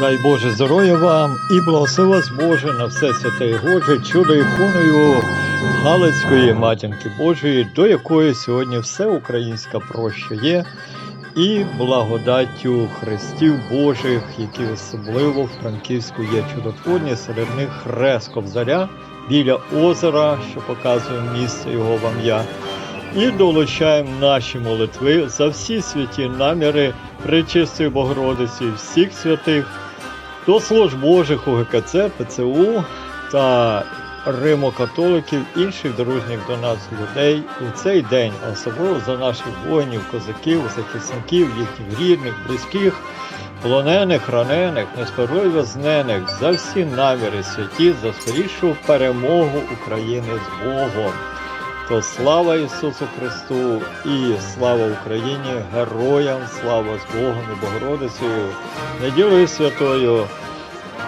Дай Боже здоров'я вам і благослови вас Боже на все святе і Боже, чудо іконою Галицької матінки Божої, до якої сьогодні все українська проща є, і благодаттю Христів Божих, які особливо в Франківську є чудотворні, серед них хрест Кобзаря біля озера, що показує місце його в ім'я. І долучаємо наші молитви за всі святі наміри Пречистої Богородиці, всіх святих, до служб Божих у ГКЦ, ПЦУ та римокатоликів, інших дружніх до нас людей у цей день, особливо за наших воїнів, козаків, захисників, їхніх рідних, близьких, полонених, ранених, несперой знених, за всі наміри святі, за скорішу перемогу України з Богом. То слава Ісусу Христу і слава Україні, героям, слава з Богом і Богородицею, неділею святою.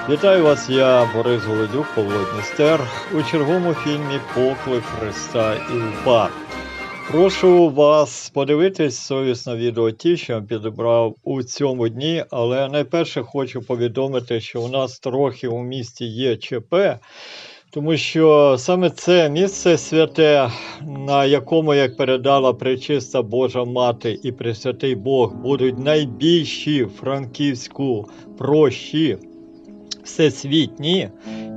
Вітаю вас, я Борис Голодюк, Павло Дністер, у черговому фільмі Поклик Христа і УПА. Прошу вас подивитись совісно відео ті, що я підібрав у цьому дні, але найперше хочу повідомити, що у нас трохи у місті є ЧП. Тому що саме це місце святе, на якому, як передала пречиста Божа Мати і Пресвятий Бог, будуть найбільші франківську прощі всесвітні,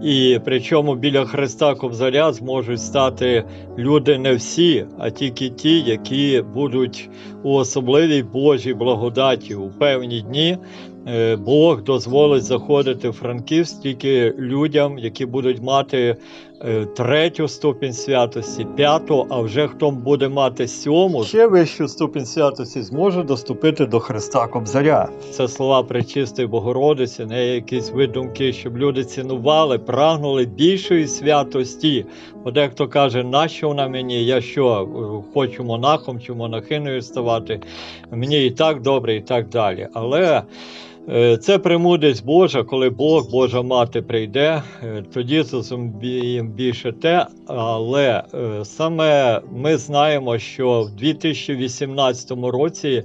і причому біля Христа Кобзаря зможуть стати люди не всі, а тільки ті, які будуть у особливій Божій благодаті у певні дні. Е, Бог дозволить заходити в Франківськ тільки людям, які будуть мати е, третю ступінь святості, п'яту, а вже хто буде мати сьому, ще вищу ступінь святості, зможе доступити до Христа Кобзаря. Це слова Пречистої Богородиці, не якісь видумки, щоб люди цінували, прагнули більшої святості. Бо дехто каже, нащо вона мені? Я що, е, хочу монахом чи монахиною ставати? Мені і так добре, і так далі. Але Це премудрість Божа, коли Бог, Божа мати прийде, е, тоді зрозуміємо більше те. Але е, саме ми знаємо, що в 2018 році,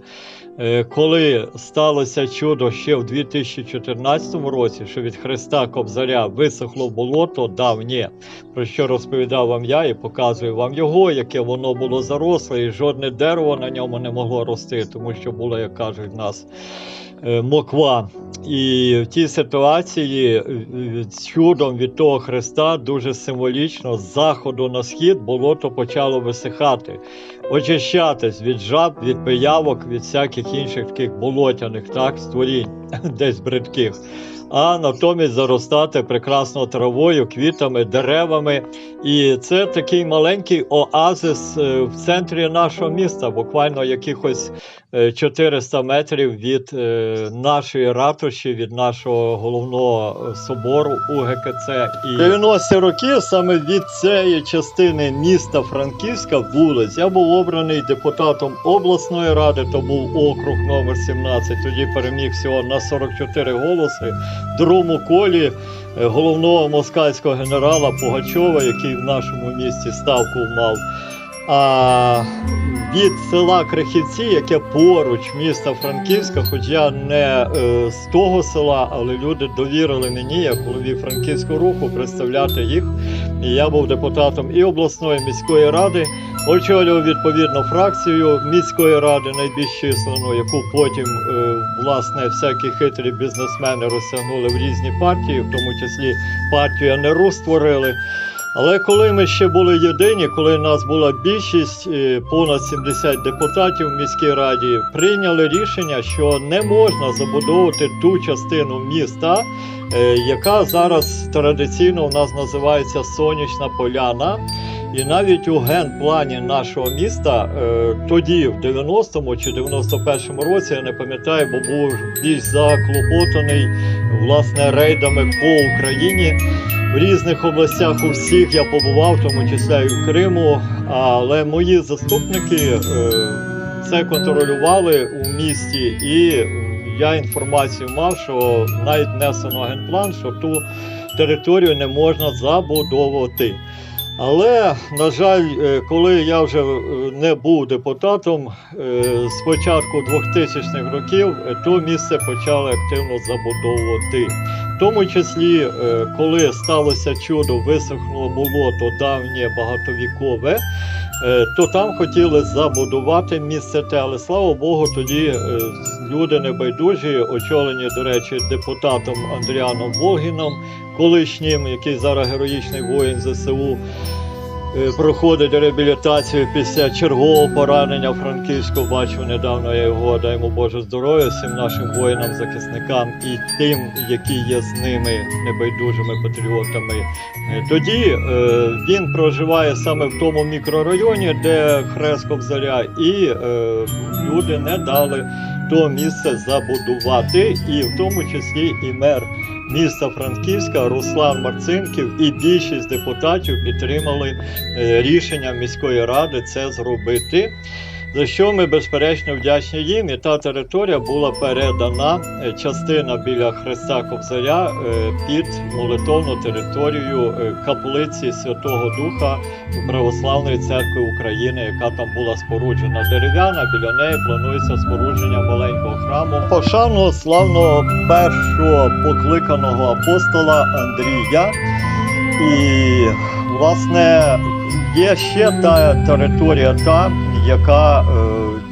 е, коли сталося чудо ще в 2014 році, що від Христа Кобзаря висохло болото давнє, про що розповідав вам я і показую вам його, яке воно було заросле, і жодне дерево на ньому не могло рости, тому що було, як кажуть, в нас е, моква. І в тій ситуації е, е, чудом від того Христа дуже символічно з заходу на схід болото почало висихати, очищатись від жаб, від пиявок, від всяких інших таких болотяних так, створінь, десь бридких. А натомість заростати прекрасно травою, квітами, деревами. І це такий маленький оазис е, в центрі нашого міста, буквально якихось е, 400 метрів від е, нашої ратуші, від нашого головного е, собору УГКЦ. І 90-ті роки саме від цієї частини міста Франківська вулиць я був обраний депутатом обласної ради, то був округ номер 17. Тоді переміг всього на 44 голоси. В другому колі е, головного москальського генерала Пугачова, який в нашому місті ставку мав. А від села Крихівці, яке поруч міста Франківська, хоч я не е, з того села, але люди довірили мені, як голові Франківського руху, представляти їх. І я був депутатом і обласної міської ради, очолював відповідну фракцію міської ради, найбільш численну, яку потім е, власне всякі хитрі бізнесмени розтягнули в різні партії, в тому числі партію НРУ створили. Але коли ми ще були єдині, коли нас була більшість, е, понад 70 депутатів в міській раді, прийняли рішення, що не можна забудовувати ту частину міста, е, яка зараз традиційно у нас називається Сонячна Поляна. І навіть у генплані нашого міста е, тоді, в 90-му чи 91-му році, я не пам'ятаю, бо був більш заклопотаний власне рейдами по Україні. В різних областях у всіх я побував, в тому числі і в Криму. Але мої заступники е, це контролювали у місті, і я інформацію мав, що навіть внесено генплан, що ту територію не можна забудовувати. Але, на жаль, е, коли я вже е, не був депутатом, з початку 2000-х років то місце почали активно забудовувати. В тому числі, е, коли сталося чудо, висохнуло болото давнє багатовікове, е, то там хотіли забудувати місце те, але слава Богу, тоді е, люди небайдужі, очолені, до речі, депутатом Андріаном Вогіном, колишнім, який зараз героїчний воїн ЗСУ. Е, Проходить реабілітацію після чергового поранення Франківську. Бачив недавно я його, дай йому Боже здоров'я всім нашим воїнам, захисникам і тим, які є з ними небайдужими патріотами. Е, Тоді е, він проживає саме в тому мікрорайоні, де Хресков Заря, і люди не дали то місце забудувати, і в тому числі і мер міста Франківська Руслан Марцинків і більшість депутатів підтримали е, рішення міської ради це зробити. За що ми безперечно вдячні їм, і та територія була передана е, частина біля Христа Кобзаря е, під молитовну територію е, каплиці Святого Духа Православної церкви України, яка там була споруджена дерев'яна. Біля неї планується спорудження маленького храму. Пошану славного першого покликаного апостола Андрія. І, власне, є ще та територія та, яка е,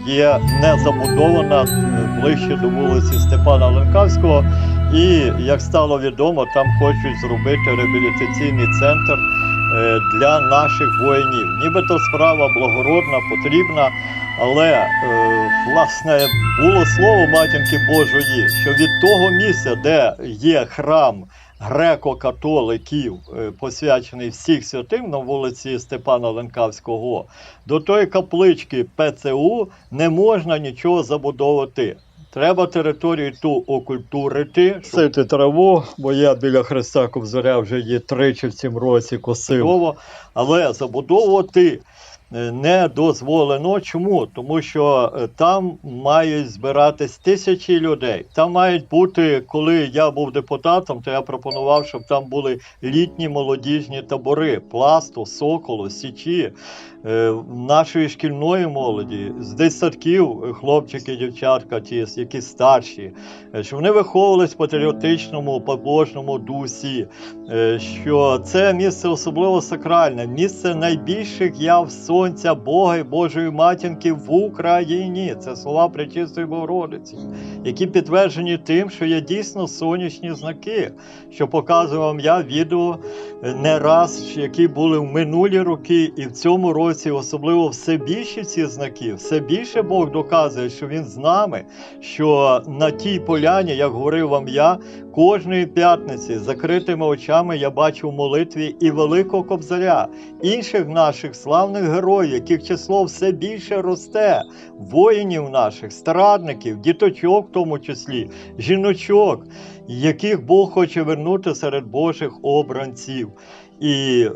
є не забудована е, ближче до вулиці Степана Ленкавського. І як стало відомо, там хочуть зробити реабілітаційний центр е, для наших воїнів. Нібито справа благородна, потрібна, але власне було слово матінки Божої, що від того місця, де є храм греко-католиків, е, посвячений всіх святим на вулиці Степана Ленкавського, до тої каплички ПЦУ не можна нічого забудовувати. Треба територію ту окультурити, сити траву, бо я біля Христа Кобзаря вже є тричі в цім році косив. Але забудовувати не дозволено. Чому? Тому що е, там мають збиратись тисячі людей. Там мають бути, коли я був депутатом, то я пропонував, щоб там були літні молодіжні табори пласту, соколу, січі. е, Нашої шкільної молоді, з дитсадків, е, хлопчики, дівчатка, ті, які старші, е, щоб вони виховувались в патріотичному, побожному дусі, е, що це місце особливо сакральне, місце найбільших яв сонця, Бога і Божої матінки в Україні. Це слова Пречистої Богородиці, які підтверджені тим, що є дійсно сонячні знаки, що показую вам я відео е, не раз, які були в минулі роки, і в цьому році особливо все більше ці знаки, все більше Бог доказує, що Він з нами, що на тій поляні, як говорив вам я, кожної п'ятниці з закритими очами я бачу в молитві і великого кобзаря, інших наших славних героїв, яких число все більше росте, воїнів наших, страдників, діточок в тому числі, жіночок, яких Бог хоче вернути серед Божих обранців. І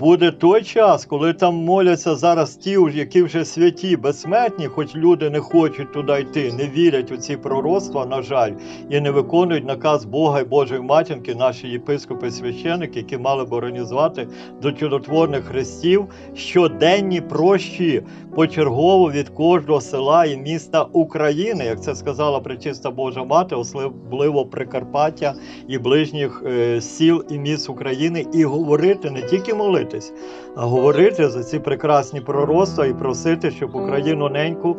буде той час, коли там моляться зараз ті, які вже святі, безсмертні, хоч люди не хочуть туди йти, не вірять у ці пророцтва, на жаль, і не виконують наказ Бога і Божої матінки, наші єпископи священики, які мали б організувати до чудотворних хрестів щоденні прощі почергово від кожного села і міста України, як це сказала Пречиста Божа Мати, особливо Прикарпаття і ближніх е, сіл і міст України, і говорити не тільки молитись, а говорити за ці прекрасні пророцтва і просити, щоб Україну неньку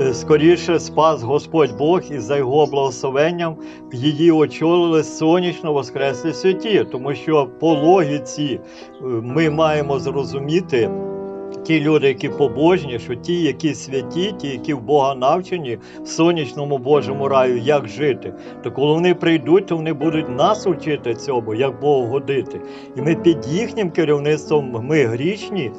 е, скоріше спас Господь Бог і за його благословенням її очолили сонячно воскреслі святі, тому що по логіці е, ми маємо зрозуміти. Ті люди, які побожні, що ті, які святі, ті, які в Бога навчені в сонячному Божому раю, як жити, то коли вони прийдуть, то вони будуть нас вчити цьому, як Богу годити. І ми під їхнім керівництвом, ми грішні,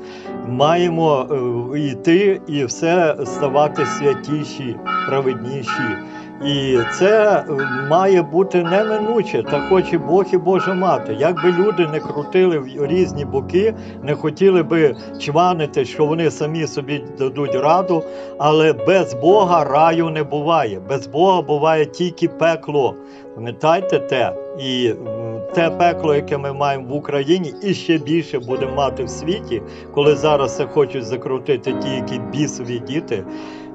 маємо е, йти і все ставати святіші, праведніші. І це е, має бути неминуче, та хоче Бог і Божа мати. Якби люди не крутили в різні боки, не хотіли би чванити, що вони самі собі дадуть раду, але без Бога раю не буває. Без Бога буває тільки пекло. Пам'ятайте те. І те пекло, яке ми маємо в Україні, і ще більше будемо мати в світі, коли зараз це хочуть закрутити ті, які бісові діти.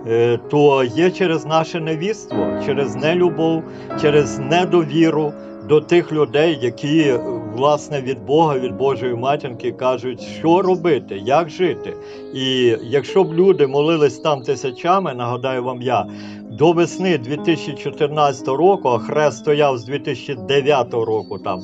Е, То є через наше невіство, через нелюбов, через недовіру до тих людей, які е, власне від Бога, від Божої матінки кажуть, що робити, як жити. І якщо б люди молились там тисячами, нагадаю вам я, до весни 2014 року, а хрест стояв з 2009 року там.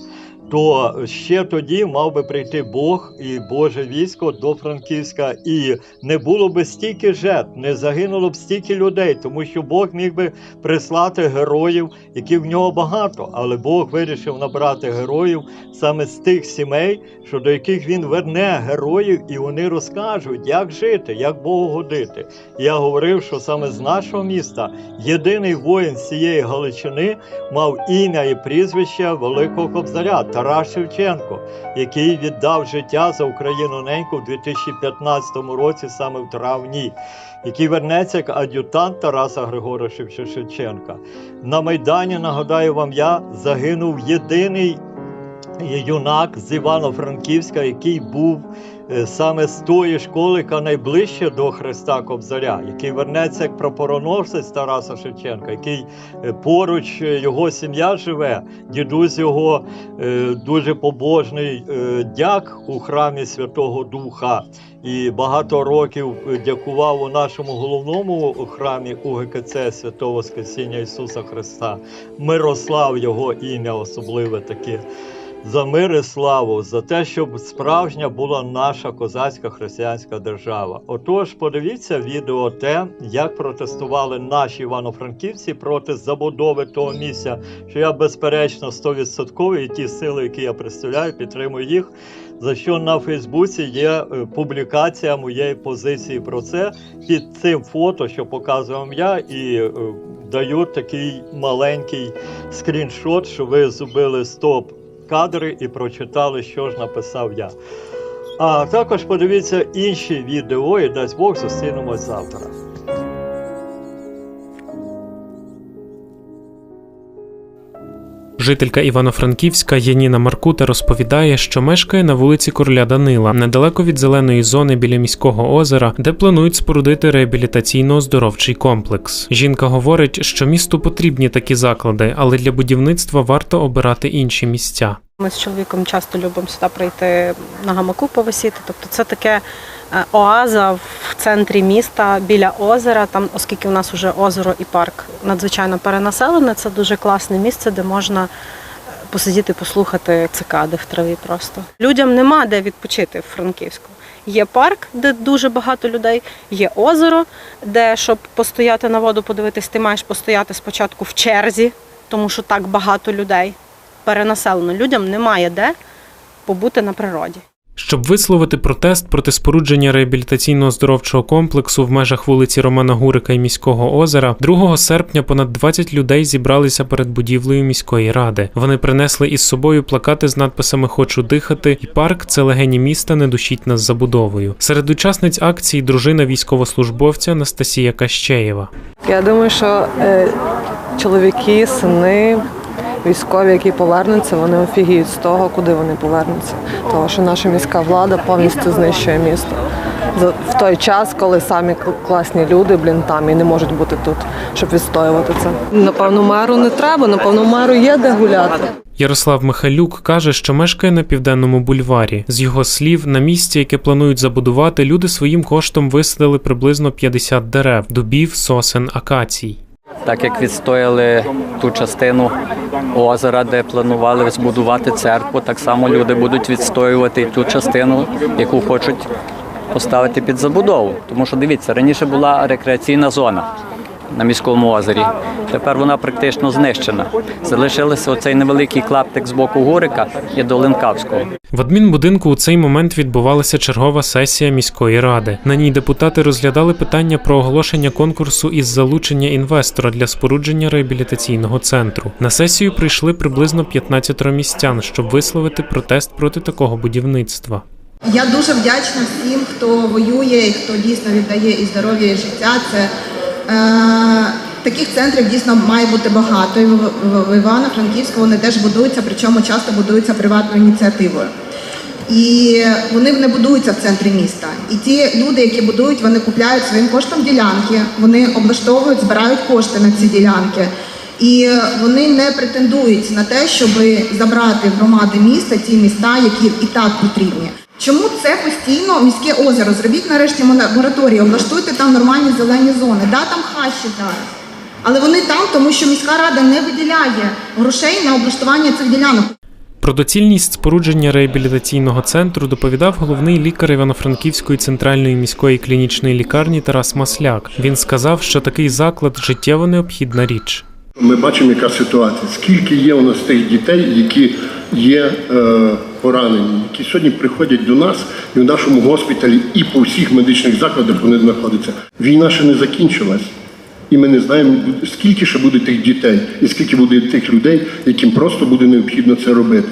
То ще тоді мав би прийти Бог і Боже військо до Франківська, і не було би стільки жертв, не загинуло б стільки людей, тому що Бог міг би прислати героїв, які в нього багато. Але Бог вирішив набрати героїв саме з тих сімей, що до яких він верне героїв, і вони розкажуть, як жити, як Богу годити. Я говорив, що саме з нашого міста єдиний воїн з цієї Галичини мав ім'я і прізвище Великого Кобзаря Тарас Шевченко, який віддав життя за Україну неньку в 2015 році, саме в травні, який вернеться як ад'ютант Тараса Григоровича Шевченка. На Майдані, нагадаю вам, я загинув єдиний юнак з Івано-Франківська, який був е, саме з тої школи, яка найближче до Христа Кобзаря, який вернеться як прапороносець Тараса Шевченка, який е, поруч е, його сім'я живе, дідусь його е, дуже побожний е, дяк у храмі Святого Духа. І багато років е, дякував у нашому головному храмі УГКЦ Святого Воскресіння Ісуса Христа. Мирослав його ім'я особливе таке за мир і славу, за те, щоб справжня була наша козацька християнська держава. Отож, подивіться відео те, як протестували наші івано-франківці проти забудови того місця, що я безперечно 100% і ті сили, які я представляю, підтримую їх. За що на Фейсбуці є е, публікація моєї позиції про це під цим фото, що показую вам я, і е, даю такий маленький скріншот, що ви зробили стоп кадри і прочитали, що ж написав я. А також подивіться інші відео і дасть Бог зустрінемось завтра. Жителька Івано-Франківська Яніна Маркута розповідає, що мешкає на вулиці Короля Данила, недалеко від зеленої зони біля міського озера, де планують спорудити реабілітаційно-оздоровчий комплекс. Жінка говорить, що місту потрібні такі заклади, але для будівництва варто обирати інші місця. Ми з чоловіком часто любимо сюди прийти на гамаку повисіти. Тобто це таке е, оаза в центрі міста біля озера. Там, оскільки у нас вже озеро і парк надзвичайно перенаселене, це дуже класне місце, де можна е, посидіти, послухати цикади в траві. Просто людям нема де відпочити в Франківську. Є парк, де дуже багато людей, є озеро, де щоб постояти на воду, подивитись, ти маєш постояти спочатку в черзі, тому що так багато людей перенаселено. Людям немає де побути на природі. Щоб висловити протест проти спорудження реабілітаційно-оздоровчого комплексу в межах вулиці Романа Гурика і міського озера, 2 серпня понад 20 людей зібралися перед будівлею міської ради. Вони принесли із собою плакати з надписами Хочу дихати і парк це легені міста, не душіть нас забудовою. Серед учасниць акції дружина військовослужбовця Анастасія Кащеєва. Я думаю, що е, чоловіки, сини, військові, які повернуться, вони офігіють з того, куди вони повернуться. Тому що наша міська влада повністю знищує місто. В той час, коли самі кл- класні люди, блін, там і не можуть бути тут, щоб відстоювати це. Напевно, меру не треба, напевно, меру є де гуляти. Ярослав Михайлюк каже, що мешкає на південному бульварі. З його слів, на місці, яке планують забудувати, люди своїм коштом висадили приблизно 50 дерев, дубів, сосен, акацій. Так як відстояли ту частину озера, де планували збудувати церкву, так само люди будуть відстоювати ту частину, яку хочуть поставити під забудову. Тому що дивіться, раніше була рекреаційна зона на міському озері. Тепер вона практично знищена. Залишилося оцей невеликий клаптик з боку Гурика і до Ленкавського. В адмінбудинку у цей момент відбувалася чергова сесія міської ради. На ній депутати розглядали питання про оголошення конкурсу із залучення інвестора для спорудження реабілітаційного центру. На сесію прийшли приблизно 15 містян, щоб висловити протест проти такого будівництва. Я дуже вдячна всім, хто воює і хто дійсно віддає і здоров'я, і життя. Це Таких центрів дійсно має бути багато. І в, Івано-Франківську вони теж будуються, причому часто будуються приватною ініціативою. І вони не будуються в центрі міста. І ті люди, які будують, вони купляють своїм коштом ділянки, вони облаштовують, збирають кошти на ці ділянки. І вони не претендують на те, щоб забрати громади міста ті міста, які і так потрібні. Чому це постійно міське озеро? Зробіть нарешті мораторій, облаштуйте там нормальні зелені зони. Да, там хащі зараз. Але вони там, тому що міська рада не виділяє грошей на облаштування цих ділянок. Про доцільність спорудження реабілітаційного центру доповідав головний лікар Івано-Франківської центральної міської клінічної лікарні Тарас Масляк. Він сказав, що такий заклад життєво необхідна річ. Ми бачимо, яка ситуація. Скільки є у нас тих дітей, які є е, поранені, які сьогодні приходять до нас і в нашому госпіталі, і по всіх медичних закладах вони знаходяться. Війна ще не закінчилась. І ми не знаємо, скільки ще буде тих дітей, і скільки буде тих людей, яким просто буде необхідно це робити.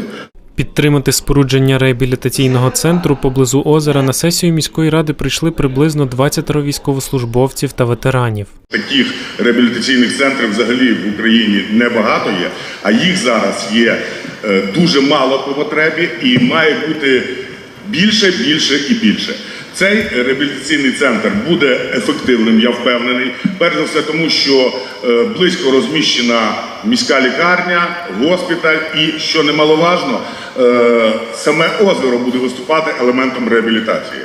Підтримати спорудження реабілітаційного центру поблизу озера на сесію міської ради прийшли приблизно 20 військовослужбовців та ветеранів. Таких реабілітаційних центрів взагалі в Україні небагато є, а їх зараз є е, дуже мало по потребі і має бути більше, більше і більше. Цей реабілітаційний центр буде ефективним, я впевнений. Перш за все, тому що е, близько розміщена міська лікарня, госпіталь, і що немаловажно, е, саме озеро буде виступати елементом реабілітації.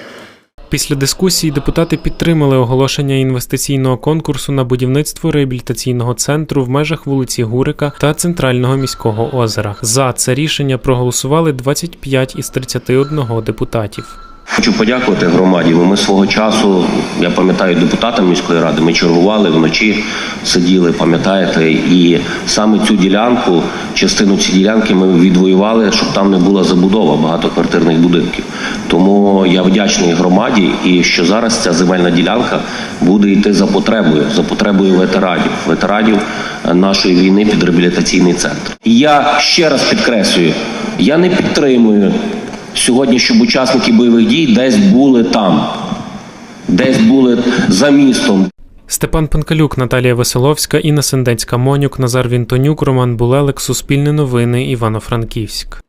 Після дискусії депутати підтримали оголошення інвестиційного конкурсу на будівництво реабілітаційного центру в межах вулиці Гурика та центрального міського озера. За це рішення проголосували 25 із 31 депутатів. Хочу подякувати громаді. бо Ми свого часу, я пам'ятаю, депутатам міської ради, ми чергували вночі, сиділи, пам'ятаєте, і саме цю ділянку, частину цієї ділянки ми відвоювали, щоб там не була забудова багатоквартирних будинків. Тому я вдячний громаді, і що зараз ця земельна ділянка буде йти за потребою, за потребою ветеранів, ветеранів нашої війни під реабілітаційний центр. І я ще раз підкреслюю, я не підтримую сьогодні, щоб учасники бойових дій десь були там, десь були за містом. Степан Панкалюк, Наталія Веселовська, Інна Сендецька Монюк, Назар Вінтонюк, Роман Булелик, Суспільне новини, Івано-Франківськ.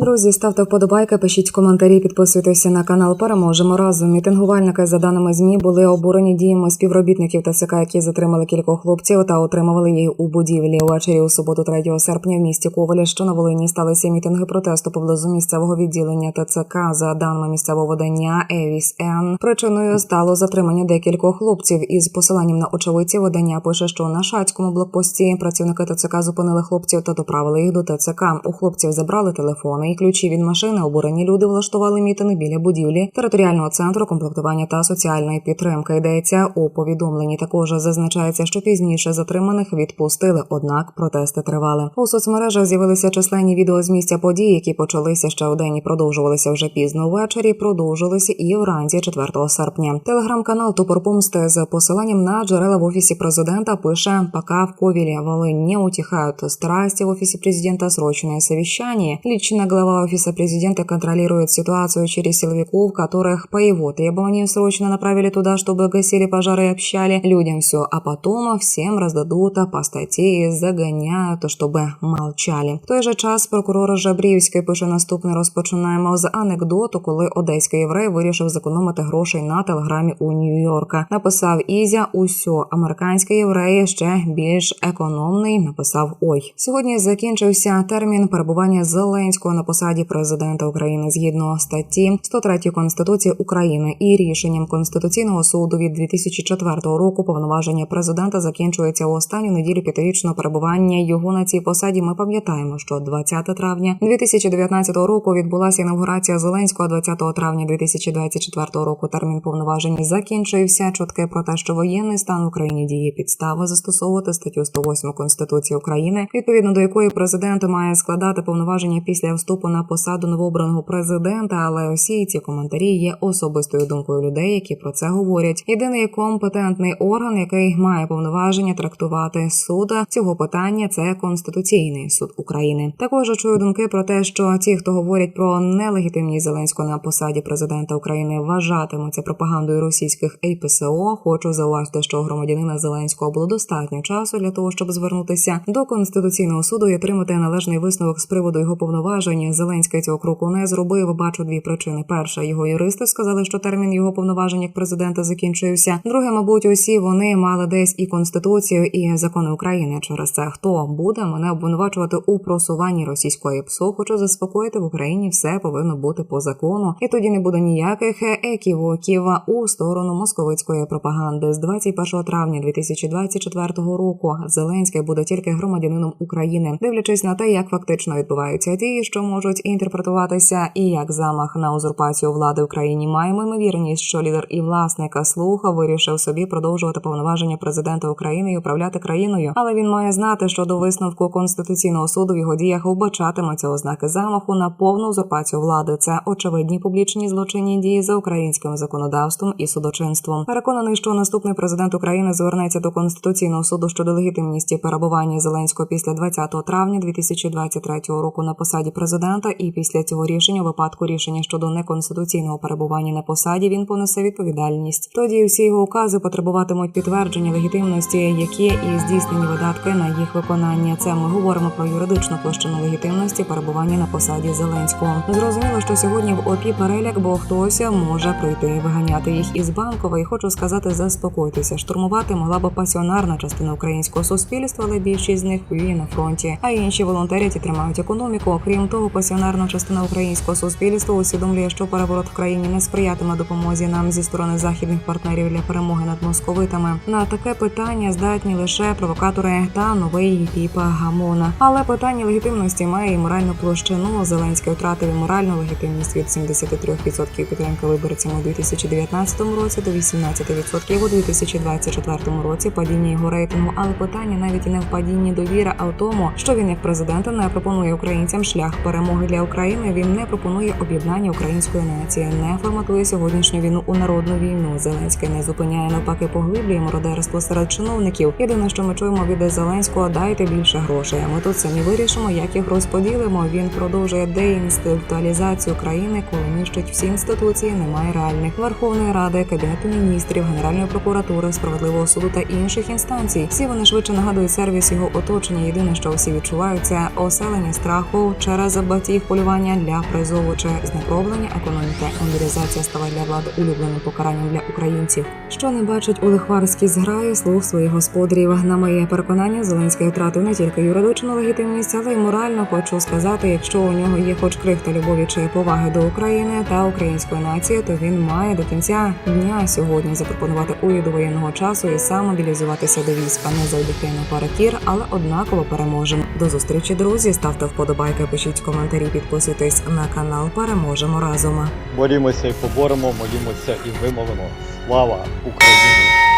Друзі, ставте вподобайки, пишіть коментарі, підписуйтеся на канал. Переможемо разом. Мітингувальники, за даними змі, були обурені діями співробітників ТСК, які затримали кількох хлопців та отримували їх у будівлі. Увечері у суботу, 3 серпня, в місті Коваля, що на Волині сталися мітинги протесту поблизу місцевого відділення ТЦК. За даними місцевого видання Евіс Н. Причиною стало затримання декількох хлопців. Із посиланням на очевидці видання пише, що на шацькому блокпості працівники ТЦК зупинили хлопців та доправили їх до ТЦК. У хлопців забрали телефони і ключі від машини. Обурені люди влаштували мітинг біля будівлі територіального центру комплектування та соціальної підтримки. Йдеться у повідомленні. Також зазначається, що пізніше затриманих відпустили, однак протести тривали. У соцмережах з'явилися численні відео з місця подій, які почалися ще вдень і продовжувалися вже пізно ввечері. Продовжилися і вранці 4 серпня. Телеграм-канал Тупор Помсти з посиланням на джерела в офісі президента пише: пока в Ковілі Волынь не утихають страсти в офісі президента срочное совещание. Лично глава офиса президента контролирует ситуацию через силовиков, которых по его требованию срочно направили туда, чтобы гасили пожары и общали людям все, а потом всем раздадут по статье и загоняют, чтобы молчали. В той же час прокурор Жабрівський пише наступне. Розпочинаємо з анекдоту, коли одеський єврей вирішив зекономити грошей на телеграмі у Нью-Йорка. Написав Ізя усьо. Американський єврей ще більш економний. Написав Ой. Сьогодні закінчився термін перебування Зеленського на посаді президента України згідно статті 103 Конституції України і рішенням Конституційного суду від 2004 року повноваження президента закінчується у останню неділю п'ятирічного перебування його на цій посаді. Ми пам'ятаємо, що 20 травня 2019 року відбулася інаугурація Зеленського. 20 травня 2024 року термін повноважень закінчився. Чутки про те, що воєнний стан в Україні діє підстави застосовувати статтю 108 Конституції України, відповідно до якої президент має складати повноваження після вступу вступу на посаду новообраного президента, але усі ці коментарі є особистою думкою людей, які про це говорять. Єдиний компетентний орган, який має повноваження трактувати суд цього питання, це конституційний суд України. Також чую думки про те, що ті, хто говорять про нелегітимність Зеленського на посаді президента України, вважатимуться пропагандою російських ЕПСО. Хочу зауважити, що громадянина Зеленського було достатньо часу для того, щоб звернутися до конституційного суду і отримати належний висновок з приводу його повноважень. Зеленський цього кроку не зробив. Бачу дві причини: перша його юристи сказали, що термін його повноважень як президента закінчився. Друге, мабуть, усі вони мали десь і конституцію, і закони України. Через це хто буде мене обвинувачувати у просуванні російської ПСО? Хочу заспокоїти в Україні. Все повинно бути по закону, і тоді не буде ніяких еківоків у сторону московицької пропаганди. З 21 травня 2024 року Зеленський буде тільки громадянином України, дивлячись на те, як фактично відбуваються дії, що можуть інтерпретуватися, і як замах на узурпацію влади в країні маємо ймовірність, що лідер і власника слуха вирішив собі продовжувати повноваження президента України і управляти країною, але він має знати, що до висновку конституційного суду в його діях вбачатимуться ознаки замаху на повну узурпацію влади. Це очевидні публічні злочинні дії за українським законодавством і судочинством. Переконаний, що наступний президент України звернеться до конституційного суду щодо легітимності перебування Зеленського після 20 травня 2023 року на посаді президента, і після цього рішення, випадку рішення щодо неконституційного перебування на посаді, він понесе відповідальність. Тоді всі його укази потребуватимуть підтвердження легітимності, які і здійснені видатки на їх виконання. Це ми говоримо про юридичну площину легітимності перебування на посаді Зеленського. Зрозуміло, що сьогодні в ОПІ переляк, бо хтось може прийти виганяти їх із банкова. І хочу сказати, заспокойтеся. Штурмувати могла б пасіонарна частина українського суспільства, але більшість з них воює на фронті, а інші волонтерять і тримають економіку. Окрім того, пасіонарна частина українського суспільства усвідомлює, що переворот в країні не сприятиме допомозі нам зі сторони західних партнерів для перемоги над московитами. На таке питання здатні лише провокатори та новий піпа Гамона. Але питання легітимності має і моральну площину. Зеленський втратив моральну легітимність від 73% підтримки виборцям у 2019 році до 18% у 2024 році. Падіння його рейтингу. Але питання навіть і не в падінні довіри, а в тому, що він як президент не пропонує українцям шлях перемоги для України. Він не пропонує об'єднання української нації, не форматує сьогоднішню війну у народну війну. Зеленський не зупиняє навпаки, поглиблює мародерство серед чиновників. Єдине, що ми чуємо від Зеленського, дайте більше грошей. Ми тут самі вирішимо, як їх розподілимо. Він продовжує деінституалізацію країни, коли нищить всі інституції. Немає реальних Верховної Ради, кабінету міністрів, Генеральної прокуратури, справедливого суду та інших інстанцій. Всі вони швидше нагадують сервіс його оточення. Єдине, що всі відчувають, це оселення страху через батьків полювання для призову чи знекровлення економіки. Мобілізація стала для влади улюбленим покаранням для українців. Що не бачить у лихварській зграї слуг своїх господарів. На моє переконання, Зеленський втратив не тільки юридичну легітимність, але й морально хочу сказати, якщо у нього є хоч крихта любові чи поваги до України та української нації, то він має до кінця дня сьогодні запропонувати уряду воєнного часу і сам мобілізуватися до війська. Не завдяки на паракір, але однаково переможемо. До зустрічі, друзі. Ставте вподобайки, пишіть коментарі, підписуйтесь на канал. Переможемо разом. Борімося і поборемо, молімося і вимолимо. Слава Україні!